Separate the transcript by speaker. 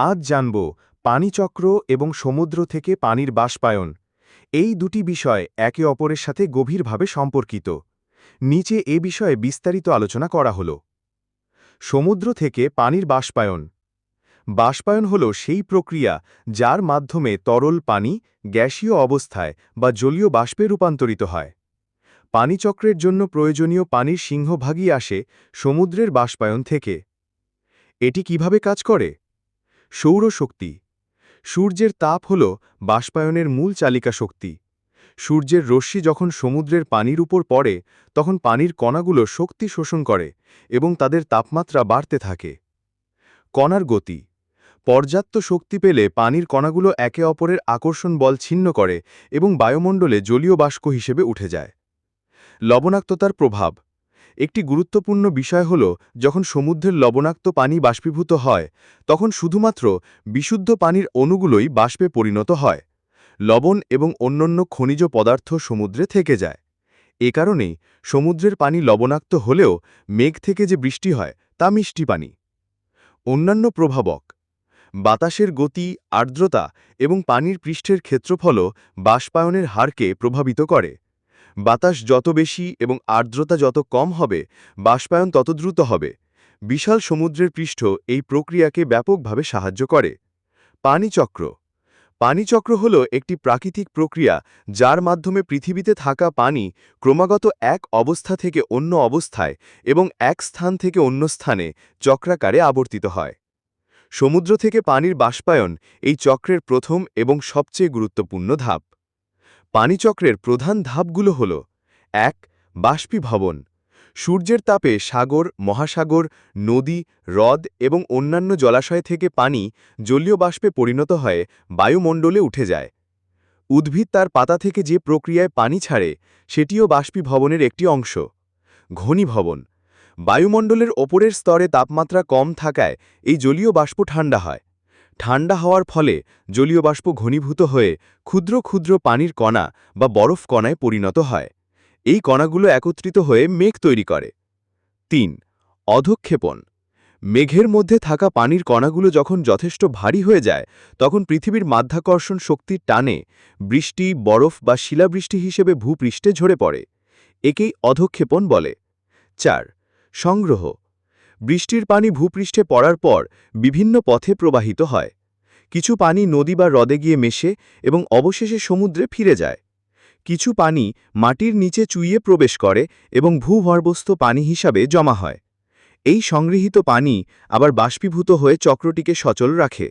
Speaker 1: আজ জানব পানিচক্র এবং সমুদ্র থেকে পানির বাষ্পায়ন। এই দুটি বিষয় একে অপরের সাথে গভীরভাবে সম্পর্কিত। নিচে এ বিষয়ে বিস্তারিত আলোচনা করা হল। সমুদ্র থেকে পানির বাষ্পায়ন। বাষ্পায়ন হল সেই প্রক্রিয়া যার মাধ্যমে তরল পানি গ্যাসীয় অবস্থায় বা জলীয় বাষ্পে রূপান্তরিত হয়। পানিচক্রের জন্য প্রয়োজনীয় পানির সিংহভাগই আসে সমুদ্রের বাষ্পায়ন থেকে। এটি কীভাবে কাজ করে? সৌরশক্তি। সূর্যের তাপ হল বাষ্পায়নের মূল চালিকা শক্তি। সূর্যের রশ্মি যখন সমুদ্রের পানির উপর পড়ে, তখন পানির কণাগুলো শক্তি শোষণ করে এবং তাদের তাপমাত্রা বাড়তে থাকে। কণার গতি। পর্যাপ্ত শক্তি পেলে পানির কণাগুলো একে অপরের আকর্ষণ বল ছিন্ন করে এবং বায়ুমণ্ডলে জলীয় বাষ্প হিসেবে উঠে যায়। লবণাক্ততার প্রভাব। একটি গুরুত্বপূর্ণ বিষয় হল, যখন সমুদ্রের লবণাক্ত পানি বাষ্পীভূত হয়, তখন শুধুমাত্র বিশুদ্ধ পানির অণুগুলোই বাষ্পে পরিণত হয়। লবণ এবং অন্যান্য খনিজ পদার্থ সমুদ্রে থেকে যায়। এ কারণেই সমুদ্রের পানি লবণাক্ত হলেও মেঘ থেকে যে বৃষ্টি হয়, তা মিষ্টি পানি। অন্যান্য প্রভাবক, বাতাসের গতি, আর্দ্রতা এবং পানির পৃষ্ঠের ক্ষেত্রফলও বাষ্পায়নের হারকে প্রভাবিত করে। বাতাস যত বেশি এবং আর্দ্রতা যত কম হবে, বাষ্পায়ন তত দ্রুত হবে। বিশাল সমুদ্রের পৃষ্ঠ এই প্রক্রিয়াকে ব্যাপকভাবে সাহায্য করে। পানিচক্র। পানিচক্র হল একটি প্রাকৃতিক প্রক্রিয়া যার মাধ্যমে পৃথিবীতে থাকা পানি ক্রমাগত এক অবস্থা থেকে অন্য অবস্থায় এবং এক স্থান থেকে অন্য স্থানে চক্রাকারে আবর্তিত হয়। সমুদ্র থেকে পানির বাষ্পায়ন এই চক্রের প্রথম এবং সবচেয়ে গুরুত্বপূর্ণ ধাপ। পানিচক্রের প্রধান ধাপগুলো হল এক, বাষ্পীভবন। সূর্যের তাপে সাগর, মহাসাগর, নদী, হ্রদ এবং অন্যান্য জলাশয় থেকে পানি জলীয় বাষ্পে পরিণত হয়ে, বায়ুমণ্ডলে উঠে যায়। উদ্ভিদ তার পাতা থেকে যে প্রক্রিয়ায় পানি ছাড়ে, সেটিও বাষ্পীভবনের একটি অংশ। ঘনীভবন। বায়ুমণ্ডলের ওপরের স্তরে তাপমাত্রা কম থাকায় এই জলীয় বাষ্প ঠান্ডা হয়। ঠান্ডা হওয়ার ফলে জলীয় বাষ্প ঘনীভূত হয়ে ক্ষুদ্র ক্ষুদ্র পানির কণা বা বরফ কণায় পরিণত হয়। এই কণাগুলো একত্রিত হয়ে মেঘ তৈরি করে। তিন, অধক্ষেপণ। মেঘের মধ্যে থাকা পানির কণাগুলো যখন যথেষ্ট ভারী হয়ে যায়, তখন পৃথিবীর মাধ্যাকর্ষণ শক্তির টানে, বৃষ্টি, বরফ বা শিলাবৃষ্টি হিসেবে ভূপৃষ্ঠে ঝরে পড়ে। একেই অধক্ষেপণ বলে। চার, সংগ্রহ। বৃষ্টির পানি ভূপৃষ্ঠে পড়ার পর বিভিন্ন পথে প্রবাহিত হয়। কিছু পানি নদী বা হ্রদে গিয়ে মেশে এবং অবশেষে সমুদ্রে ফিরে যায়। কিছু পানি মাটির নিচে চুইয়ে প্রবেশ করে এবং ভূগর্ভস্থ পানি হিসাবে জমা হয়। এই সংগৃহীত পানি আবার বাষ্পীভূত হয়ে চক্রটিকে সচল রাখে।